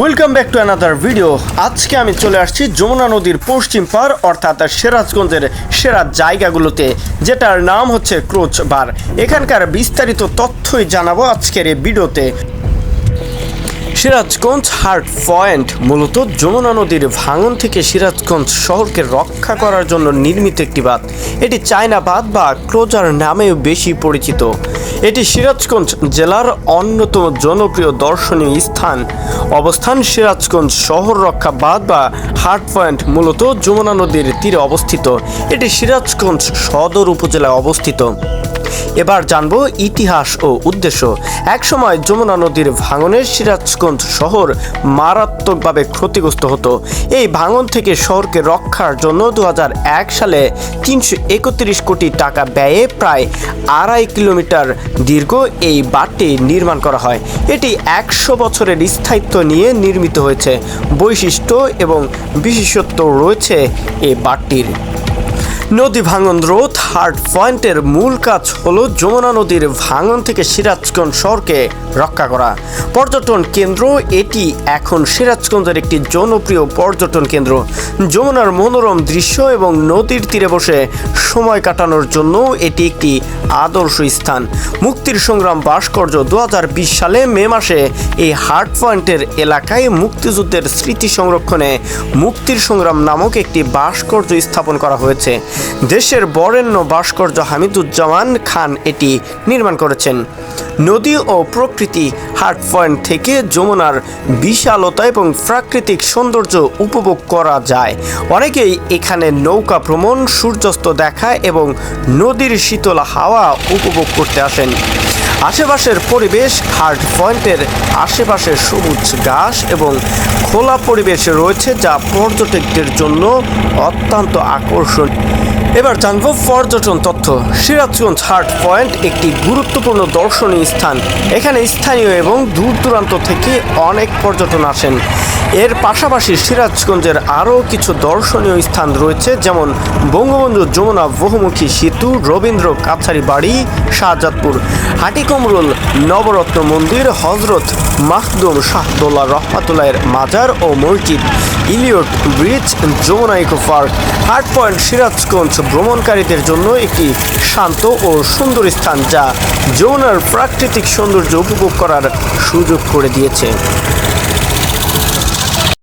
Welcome back to another video আজকে আমি চলে আসছি যমুনা নদীর পশ্চিম পার অর্থাৎ সিরাজগঞ্জের সেরা জায়গাগুলোতে, যেটার নাম হচ্ছে ক্রোচ বার। এখানকার বিস্তারিত তথ্যই জানাব আজকের এই ভিডিওতে। সিরাজগঞ্জ হার্ট পয়েন্ট মূলত যমুনা নদীর ভাঙন থেকে সিরাজগঞ্জ শহরকে রক্ষা করার জন্য নির্মিত একটি বাঁধ। এটি চায়না বাঁধ বা ক্লোজার নামেও বেশি পরিচিত। এটি সিরাজগঞ্জ জেলার অন্যতম জনপ্রিয় দর্শনীয় স্থান। অবস্থান সিরাজগঞ্জ শহর রক্ষা বাঁধ বা হার্ট পয়েন্ট মূলত যমুনা নদীর তীরে অবস্থিত। এটি সিরাজগঞ্জ সদর উপজেলায় অবস্থিত। এবার জানব ইতিহাস ও উদ্দেশ্য। একসময় যমুনা নদীর ভাঙনের সিরাজগঞ্জ শহর মারাত্মকভাবে ক্ষতিগ্রস্ত হতো। এই ভাঙন থেকে শহরকে রক্ষার জন্য দু হাজার এক সালে তিনশো একত্রিশ কোটি টাকা ব্যয়ে প্রায় আড়াই কিলোমিটার দীর্ঘ এই বাঁধটি নির্মাণ করা হয়। এটি একশো বছরের স্থায়িত্ব নিয়ে নির্মিত হয়েছে। বৈশিষ্ট্য এবং বিশেষত্ব রয়েছে এই বাঁধটির। নদী ভাঙন রোধ হার্ট পয়েন্টের মূল কাজ হল যমুনা নদীর ভাঙন থেকে সিরাজগঞ্জ শহরকে রক্ষা করা। পর্যটন কেন্দ্র, এটি এখন সিরাজগঞ্জের একটি জনপ্রিয় পর্যটন কেন্দ্র। যমুনার মনোরম দৃশ্য এবং নদীর তীরে বসে সময় কাটানোর জন্য এটি একটি আদর্শ স্থান। মুক্তির সংগ্রাম ভাস্কর্য দু হাজার বিশ সালে মে মাসে এই হার্ট পয়েন্টের এলাকায় মুক্তিযুদ্ধের স্মৃতি সংরক্ষণে মুক্তির সংগ্রাম নামক একটি ভাস্কর্য স্থাপন করা হয়েছে। দেশের বরেণ্য ভাস্কর্য হামিদুজ্জামান খান এটি নির্মাণ করেছেন। নদী ও প্রকৃতি হার্ট পয়েন্ট থেকে যমুনার বিশালতা এবং প্রাকৃতিক সৌন্দর্য উপভোগ করা যায়। অনেকেই এখানে নৌকা ভ্রমণ, সূর্যাস্ত দেখা এবং নদীর শীতল হাওয়া উপভোগ করতে আসেন। আশেপাশের পরিবেশ, হার্ট পয়েন্টের আশেপাশে সবুজ ঘাস এবং খোলা পরিবেশ রয়েছে যা পর্যটকদের জন্য অত্যন্ত আকর্ষণ এবার জানব পর্যটন তথ্য। সিরাজগঞ্জ হার্ট পয়েন্ট একটি গুরুত্বপূর্ণ দর্শনীয় স্থান। এখানে স্থানীয় এবং দূর দূরান্ত থেকে অনেক পর্যটন আসেন। এর পাশাপাশি সিরাজগঞ্জের আরও কিছু দর্শনীয় স্থান রয়েছে, যেমন বঙ্গবন্ধু যমুনা বহুমুখী সেতু, রবীন্দ্র কাছারি বাড়ি শাহজাদপুর হাটিকমরুল, নবরত্ন মন্দির, হজরত মাহদুম শাহদোল্লা রহমাতুল্লাহের মাজার ও মসজিদ, Elliot bridge, Jamuna eco park. Heart point Sirajganj ভ্রমণকারীদের জন্য একটি শান্ত ও সুন্দর স্থান, যা যমুনার প্রাকৃতিক সৌন্দর্য উপভোগ করার সুযোগ করে দিয়েছে।